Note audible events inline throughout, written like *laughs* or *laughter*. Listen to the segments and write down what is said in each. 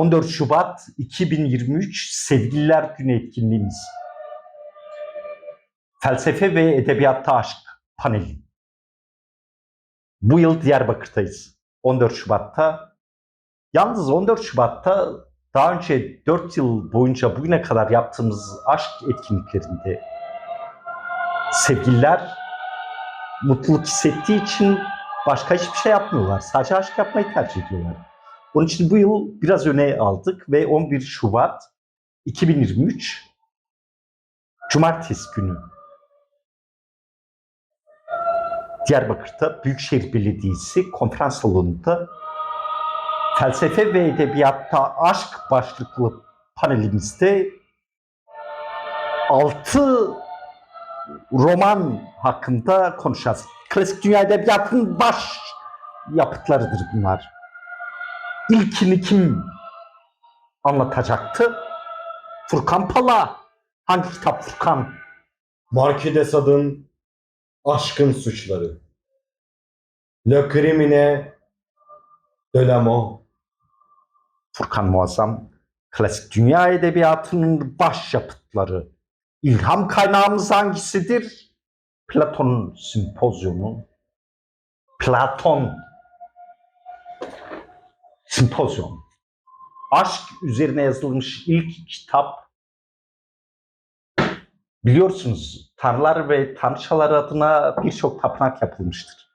14 Şubat 2023 Sevgililer Günü etkinliğimiz. Felsefe ve Edebiyatta Aşk paneli. Bu yıl Diyarbakır'dayız. 14 Şubat'ta. Yalnız 14 Şubat'ta daha önce 4 yıl boyunca bugüne kadar yaptığımız aşk etkinliklerinde sevgililer mutluluk hissettiği için başka hiçbir şey yapmıyorlar. Sadece aşk yapmayı tercih ediyorlar. Onun için bu yıl biraz öne aldık ve 11 Şubat 2023 Cumartesi günü Diyarbakır'da Büyükşehir Belediyesi konferans salonunda felsefe ve edebiyatta aşk başlıklı panelimizde 6 roman hakkında konuşacağız. Klasik dünya edebiyatının baş yapıtlarıdır bunlar. İlkini kim anlatacaktı? Furkan Pala. Hangi kitap Furkan? Marquis de Sade'ın Aşkın Suçları. Le Crimine de l'amour. Furkan Muazzam. Klasik dünya edebiyatının baş yapıtları. İlham kaynağımız hangisidir? Platon Sempozyumu. Platon Sempozyum. Aşk üzerine yazılmış ilk kitap. Biliyorsunuz tanrılar ve tanrıçalar adına birçok tapınak yapılmıştır.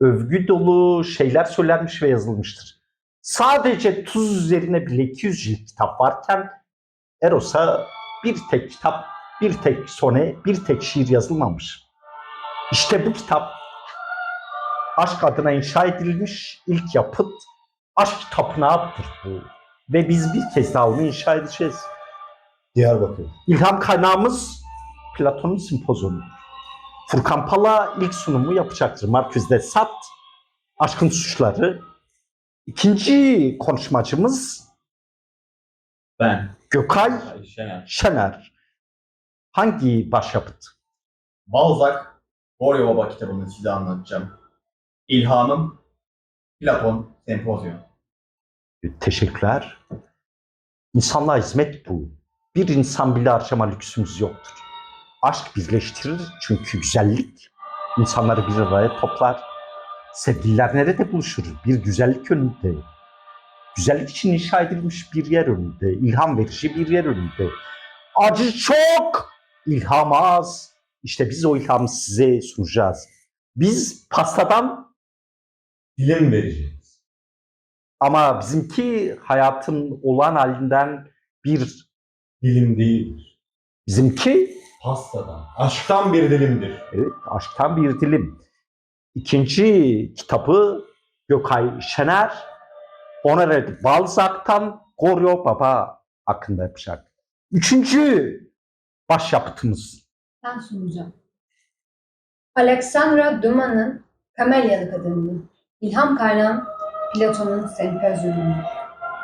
Övgü dolu şeyler söylenmiş ve yazılmıştır. Sadece tuz üzerine bile 200 cilt kitap varken Eros'a bir tek kitap, bir tek sone, bir tek şiir yazılmamış. İşte bu kitap aşk adına inşa edilmiş ilk yapıt aşk tapınağıdır bu. Ve biz bir kez daha onu inşa edeceğiz. Diyarbakır. İlham kaynağımız Platon'un sempozyumu. Furkan Pala ilk sunumu yapacaktır. Marquez de Sade, Aşkın Suçları. İkinci konuşmacımız Ben. Gökay Ay, Şener. Şener. Hangi başyapıt? Balzac, Goryo Baba kitabını size anlatacağım. İlhamım, Platon, Sempozyum. Teşekkürler. İnsanlığa hizmet bu. Bir insan bile harcama lüksümüz yoktur. Aşk birleştirir çünkü güzellik insanları bir araya toplar. Sevgililer nerede buluşur? Bir güzellik önünde. Güzellik için inşa edilmiş bir yer önünde. İlham verici bir yer önünde. Acı çok, ilham az. İşte biz o ilhamı size sunacağız. Biz pastadan Dilim vereceğiz. Ama bizimki hayatın olan halinden bir, Dilim değildir. bizimki Pastadan. Aşktan bir dilimdir. evet, aşktan bir dilim. İkinci kitabı Gökay Şener, Honoré Balzac'tan Goryo Baba hakkında yapacak. Üçüncü başyapıtımız Ben sunacağım. Alexandra Dumas'ın Kamelyalı Kadını. İlham kaynağım Platon'un Sempozyumu.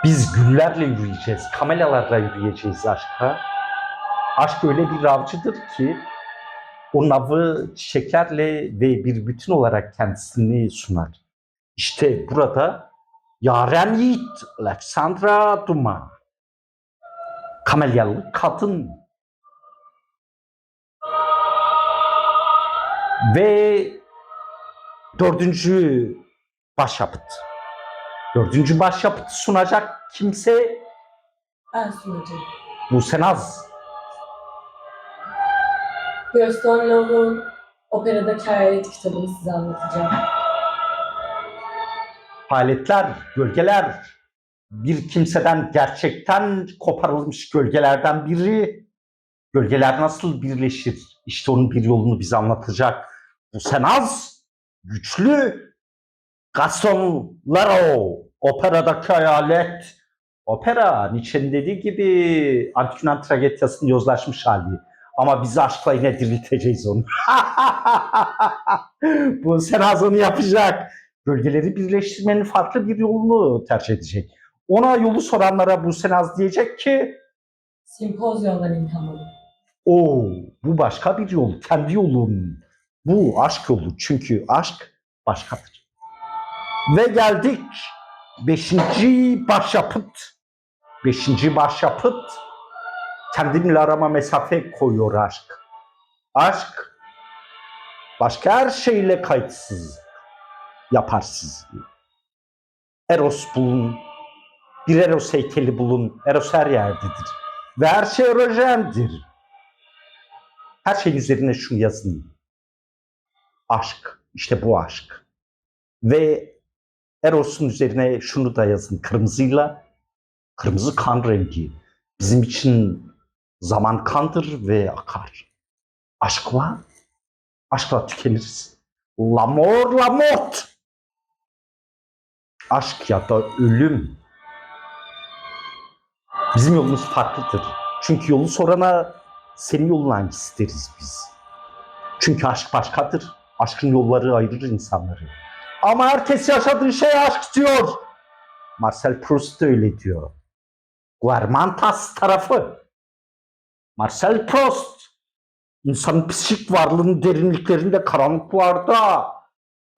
Biz güllerle yürüyeceğiz, kamelalarla yürüyeceğiz aşka. Aşk öyle bir avcıdır ki o navı çiçeklerle ve bir bütün olarak kendisini sunar. İşte burada Yaren Yiğit, Alexandra Dumas. Kamelyalı kadın. Ve dördüncü başyapıt. Dördüncü başyapıtı sunacak kimse Ben sunacağım. Buse Naz. Gaston Leroux'un operadaki hayalet kitabını size anlatacağım. Hayaletler, gölgeler. Bir kimseden gerçekten koparılmış gölgelerden biri. Gölgeler nasıl birleşir? İşte onun bir yolunu bize anlatacak. Buse Naz, güçlü. Gaston Leroux, operadaki hayalet. Opera, Nietzsche'nin dediği gibi antik Yunan tragedyasının yozlaşmış hali. Ama biz aşkla yine dirilteceğiz onu. *laughs* Bu Senaz onu yapacak. Bölgeleri birleştirmenin farklı bir yolunu tercih edecek. Ona yolu soranlara bu Senaz diyecek ki Simpozyondan ilham alın. o bu başka bir yol, kendi yolun. Bu aşk yolu çünkü aşk başkadır. Ve geldik beşinci başyapıt Beşinci başyapıt kendimle arama mesafe koyuyor aşk. Aşk başka her şeyle kayıtsız yapar sizi. Eros bulun. Bir Eros heykeli bulun. Eros her yerdedir. Ve her şey erojendir. Her şeyin üzerine şunu yazın. Aşk. İşte bu aşk. Ve Eros'un üzerine şunu da yazın. Kırmızıyla. Kırmızı kan rengi. Bizim için zaman kandır ve akar. Aşkla, aşkla tükeniriz. L'amor, la mort. Aşk ya da ölüm. Bizim yolumuz farklıdır. Çünkü yolu sorana senin yolun hangisi biz. Çünkü aşk başkadır. Aşkın yolları ayırır insanları. Ama herkes yaşadığı şey aşk diyor. Marcel Proust öyle diyor. Guermantes tarafı. Marcel Proust. İnsanın psikik varlığının derinliklerinde karanlıklarda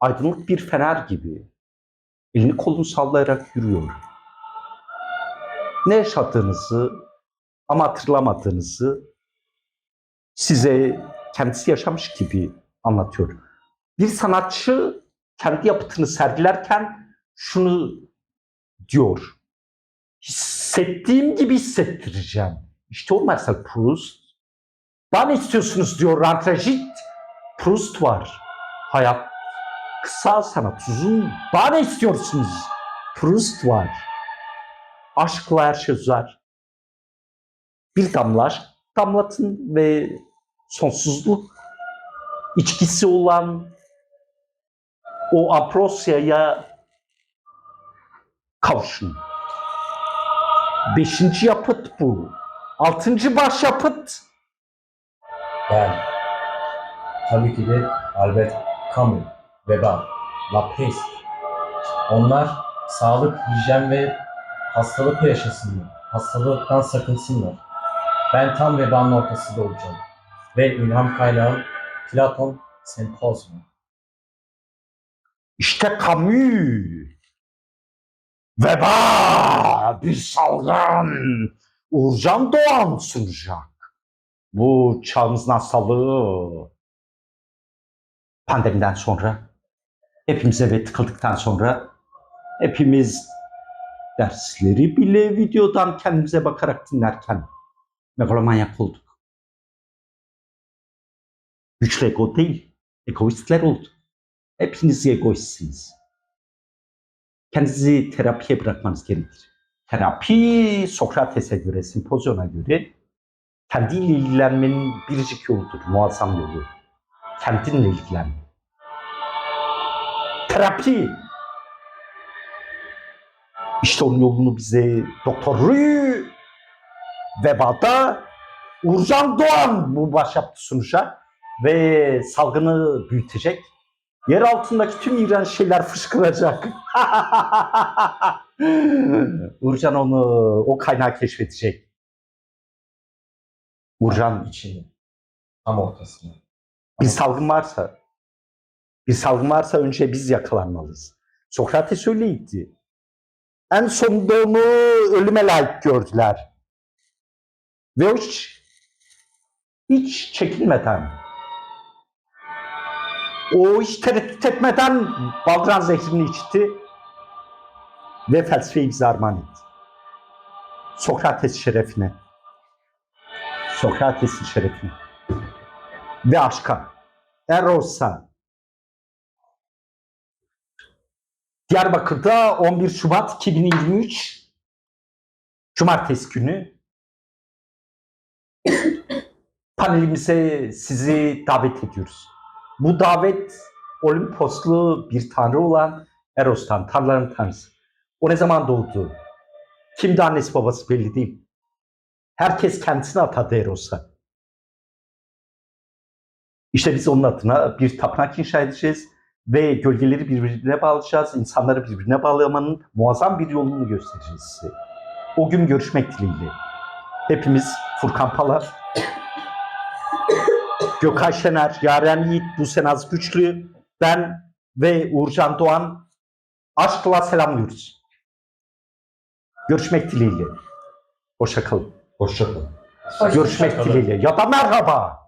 aydınlık bir fener gibi. Elini kolunu sallayarak yürüyor. Ne yaşadığınızı ama hatırlamadığınızı size kendisi yaşamış gibi anlatıyor. Bir sanatçı kendi yapıtını sergilerken şunu diyor. Hissettiğim gibi hissettireceğim. İşte o Marcel Proust. Daha ne istiyorsunuz diyor Rantrajit. Proust var. Hayat kısa sanat uzun. Daha ne istiyorsunuz? Proust var. Aşkla her şey uzar. Bir damla aşk damlatın ve sonsuzluk içkisi olan o Amprosya'ya kavuşun. Beşinci yapıt bu. Altıncı başyapıt. Ben. Tabii ki de Albert Camus, Veba, La Peste. Onlar sağlık, hijyen ve hastalıkla yaşasınlar. Hastalıktan sakınsınlar. Ben tam vebanın ortasında olacağım. Ve ilham kaynağım Platon Sempozyum. İşte Camus. Veba bir salgın. Uğurcan Doğan sunacak. Bu çağımızın hastalığı. Pandemiden sonra hepimiz eve tıkıldıktan sonra hepimiz dersleri bile videodan kendimize bakarak dinlerken megalomanyak olduk. Güçlü ego değil, egoistler olduk. Hepiniz egoistsiniz. Kendinizi terapiye bırakmanız gerekir. Terapi Sokrates'e göre, sempozyona göre kendiyle ilgilenmenin biricik yoludur, muazzam yolu. Kendinle ilgilen. Terapi. İşte onun yolunu bize Doktor Rü Veba'da Uğurcan Doğan bu başyapıtı sunacak ve salgını büyütecek. Yer altındaki tüm iğrenç şeyler fışkıracak. *laughs* Uğurcan onu, o kaynağı keşfedecek. Uğurcan, içini. Tam ortasına. bir salgın varsa, bir salgın varsa önce biz yakalanmalıyız. Sokrates öyleydi. En sonunda onu ölüme layık gördüler. Ve o hiç, hiç çekinmeden, o hiç tereddüt etmeden baldıran zehrini içti ve felsefeyi bize armağan etti. Sokrates şerefine. Sokrates'in şerefine. Ve aşka. Eros'a. Diyarbakır'da 11 Şubat 2023 Cumartesi günü *coughs* panelimize sizi davet ediyoruz. Bu davet Olimposlu bir tanrı olan Eros'tan, tanrıların tanrısı. O ne zaman doğdu? Kimdi annesi babası belli değil. Herkes kendisini atadı Eros'a. İşte biz onun adına bir tapınak inşa edeceğiz ve gölgeleri birbirine bağlayacağız. İnsanları birbirine bağlamanın muazzam bir yolunu göstereceğiz size. O gün görüşmek dileğiyle. Hepimiz Furkan Palar, Gökay Şener, Yaren Yiğit, Buse Naz Güçlü, ben ve Uğurcan Doğan aşkla selamlıyoruz. Görüşmek dileğiyle. Hoşça kalın. Hoşça Görüşmek dileğiyle ya da merhaba.